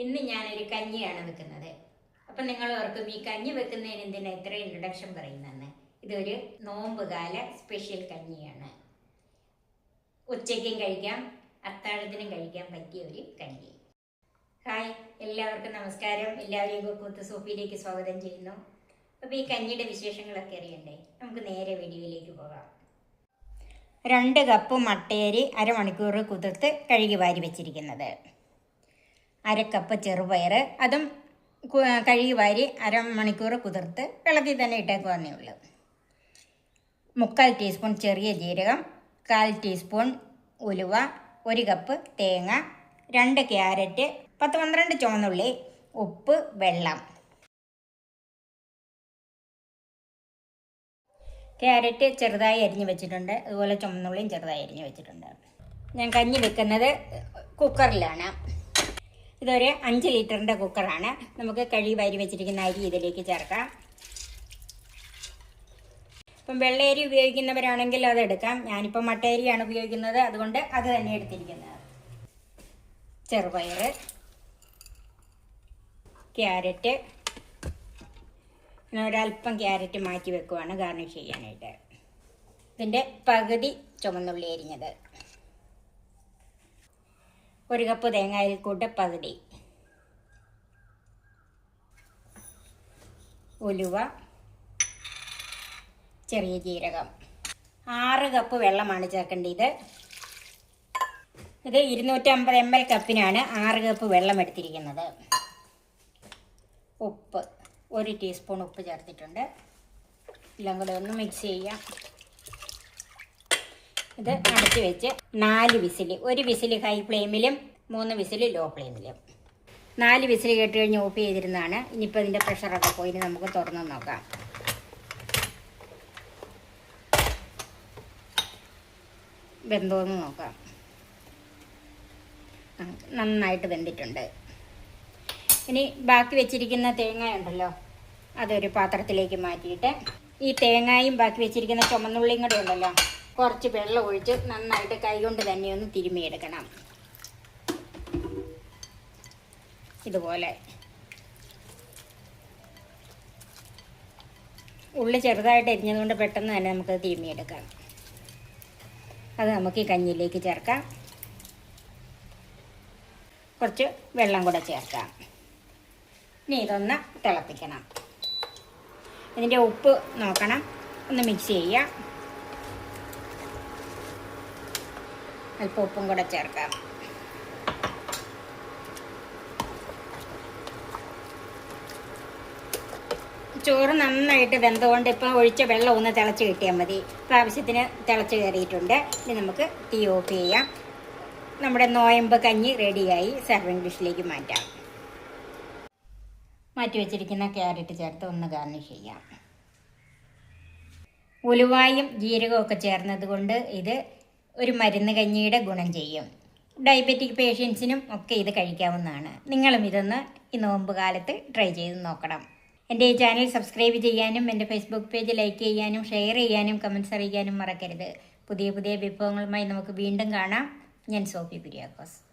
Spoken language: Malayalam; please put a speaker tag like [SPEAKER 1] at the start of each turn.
[SPEAKER 1] ഇന്ന് ഞാനൊരു കഞ്ഞിയാണ് വെക്കുന്നത്. അപ്പം നിങ്ങൾ ഓർക്കും ഈ കഞ്ഞി വെക്കുന്നതിന് എന്തിനാ ഇത്ര ഇൻട്രഡക്ഷൻ പറയുന്നതെന്ന്. ഇതൊരു നോമ്പുകാല സ്പെഷ്യൽ കഞ്ഞിയാണ്. ഉച്ചയ്ക്കും കഴിക്കാം അത്താഴത്തിനും കഴിക്കാൻ പറ്റിയ ഒരു കഞ്ഞി. ഹായ് എല്ലാവർക്കും നമസ്കാരം. എല്ലാവരെയും കുക്കൂത്ത് സോഫിയിലേക്ക് സ്വാഗതം ചെയ്യുന്നു. അപ്പോൾ ഈ കഞ്ഞിയുടെ വിശേഷങ്ങളൊക്കെ അറിയണ്ടേ? നമുക്ക് നേരെ വീഡിയോയിലേക്ക് പോകാം. രണ്ട് കപ്പ് മട്ടയരി അരമണിക്കൂർ കുതിർത്ത് കഴുകി വാരി വെച്ചിരിക്കുന്നത്. അര കപ്പ് ചെറുപയർ അതും കഴുകി വാരി അരമണിക്കൂർ കുതിർത്ത് വെള്ളത്തിൽ തന്നെ ഇട്ടേക്കുവന്നേ ഉള്ളൂ. മുക്കാൽ ടീസ്പൂൺ ചെറിയ ജീരകം കാൽ ടീസ്പൂൺ ഉലുവ ഒരു കപ്പ് തേങ്ങ രണ്ട് ക്യാരറ്റ് പത്ത് പന്ത്രണ്ട് ചുവന്നുള്ളി ഉപ്പ് വെള്ളം. ക്യാരറ്റ് ചെറുതായി അരിഞ്ഞ് വെച്ചിട്ടുണ്ട്. അതുപോലെ ചുമന്നുള്ളിയും ചെറുതായി അരിഞ്ഞ് വെച്ചിട്ടുണ്ട്. ഞാൻ കഞ്ഞി വെക്കുന്നത് കുക്കറിലാണ്. ഇതൊരു അഞ്ച് ലിറ്ററിന്റെ കുക്കറാണ്. നമുക്ക് കഴി വാരി വെച്ചിരിക്കുന്ന അരി ഇതിലേക്ക് ചേർക്കാം. ഇപ്പം വെള്ളയരി ഉപയോഗിക്കുന്നവരാണെങ്കിൽ അത് എടുക്കാം. ഞാനിപ്പോൾ മട്ടയരിയാണ് ഉപയോഗിക്കുന്നത്. അതുകൊണ്ട് അത് തന്നെ എടുത്തിരിക്കുന്നത്. ചെറുപയർ ക്യാരറ്റ്. ഒരല്പം ക്യാരറ്റ് മാറ്റി വെക്കുവാണ് ഗാർണിഷ് ചെയ്യാനായിട്ട്. ഇതിന്റെ പകുതി ചുമന്നുള്ളി അരിഞ്ഞത്. ഒരു കപ്പ് തേങ്ങായിൽക്കൂട്ട് പകുതി. ഉലുവ. ചെറിയ ജീരകം. ആറ് കപ്പ് വെള്ളമാണ് ചേർക്കേണ്ടത്. ഇത് ഇരുന്നൂറ്റമ്പത് എം എൽ കപ്പിനാണ് ആറ് കപ്പ് വെള്ളം എടുത്തിരിക്കുന്നത്. ഉപ്പ്. ഒരു ടീസ്പൂൺ ഉപ്പ് ചേർത്തിട്ടുണ്ട്. എല്ലാം കൂടെ ഒന്ന് മിക്സ് ചെയ്യാം. ഇത് അടച്ചു വെച്ച് നാല് വിസിൽ ഒരു വിസിൽ ഹൈ ഫ്ലെയിമിലും മൂന്ന് വിസിൽ ലോ ഫ്ലെയിമിലും നാല് വിസിൽ കേട്ട് കഴിഞ്ഞ് ഓഫ് ചെയ്തിരുന്നതാണ്. ഇനിയിപ്പോൾ ഇതിന്റെ പ്രഷറൊക്കെ പോയി നമുക്ക് തുറന്ന് നോക്കാം. വെന്തോന്ന് നോക്കാം. നന്നായിട്ട് വെന്തിട്ടുണ്ട്. ഇനി ബാക്കി വെച്ചിരിക്കുന്ന തേങ്ങ ഉണ്ടല്ലോ അതൊരു പാത്രത്തിലേക്ക് മാറ്റിയിട്ട് ഈ തേങ്ങയും ബാക്കി വെച്ചിരിക്കുന്ന ചുമന്നുള്ളിയും കൂടെ ഉണ്ടല്ലോ കുറച്ച് വെള്ളം ഒഴിച്ച് നന്നായിട്ട് കൈകൊണ്ട് തന്നെ ഒന്ന് തിരുമിയെടുക്കണം ഇതുപോലെ. ഉള്ളി ചെറുതായിട്ട് എരിഞ്ഞതുകൊണ്ട് പെട്ടെന്ന് തന്നെ നമുക്ക് തിരുമിയെടുക്കാം അത് നമുക്ക് ഈ കഞ്ഞിയിലേക്ക് ചേർക്കാം. കുറച്ച് വെള്ളം കൂടെ ചേർക്കാം. ഇനി ഇതൊന്ന് തിളപ്പിക്കണം. ഇതിന്റെ ഉപ്പ് നോക്കണം. ഒന്ന് മിക്സ് ചെയ്യാം. അല്പം ഉപ്പും കൂടെ ചേർക്കാം. ചോറ് നന്നായിട്ട് വെന്തതുകൊണ്ട് ഇപ്പം ഒഴിച്ച വെള്ളം ഒന്ന് തിളച്ച് കിട്ടിയാൽ മതി. ഇപ്പം ആവശ്യത്തിന് തിളച്ച് കയറിയിട്ടുണ്ട്. ഇനി നമുക്ക് തീ ഓഫ് ചെയ്യാം. നമ്മുടെ നോയമ്പ് കഞ്ഞി റെഡിയായി. സർവിങ് ഡിഷിലേക്ക് മാറ്റാം. മാറ്റി വെച്ചിരിക്കുന്ന ക്യാരറ്റ് ചേർത്ത് ഒന്ന് ഗാർണിഷ് ചെയ്യാം. ഉലുവായും ജീരകവും ഒക്കെ ചേർന്നത് കൊണ്ട് ഇത് ഒരു മരുന്ന് കഞ്ഞിയുടെ ഗുണം ചെയ്യും. ഡയബറ്റിക് പേഷ്യൻസിനും ഒക്കെ ഇത് കഴിക്കാവുന്നതാണ്. നിങ്ങളും ഇതൊന്ന് ഈ നോമ്പ് കാലത്ത് ട്രൈ ചെയ്ത് നോക്കണം. എന്റെ ഈ ചാനൽ സബ്സ്ക്രൈബ് ചെയ്യാനും എന്റെ ഫേസ്ബുക്ക് പേജ് ലൈക്ക് ചെയ്യാനും ഷെയർ ചെയ്യാനും കമന്റ്സ് അറിയിക്കാനും മറക്കരുത്. പുതിയ പുതിയ വിഭവങ്ങളുമായി നമുക്ക് വീണ്ടും കാണാം. ഞാൻ സോഫി പിരിയാക്കോസ്.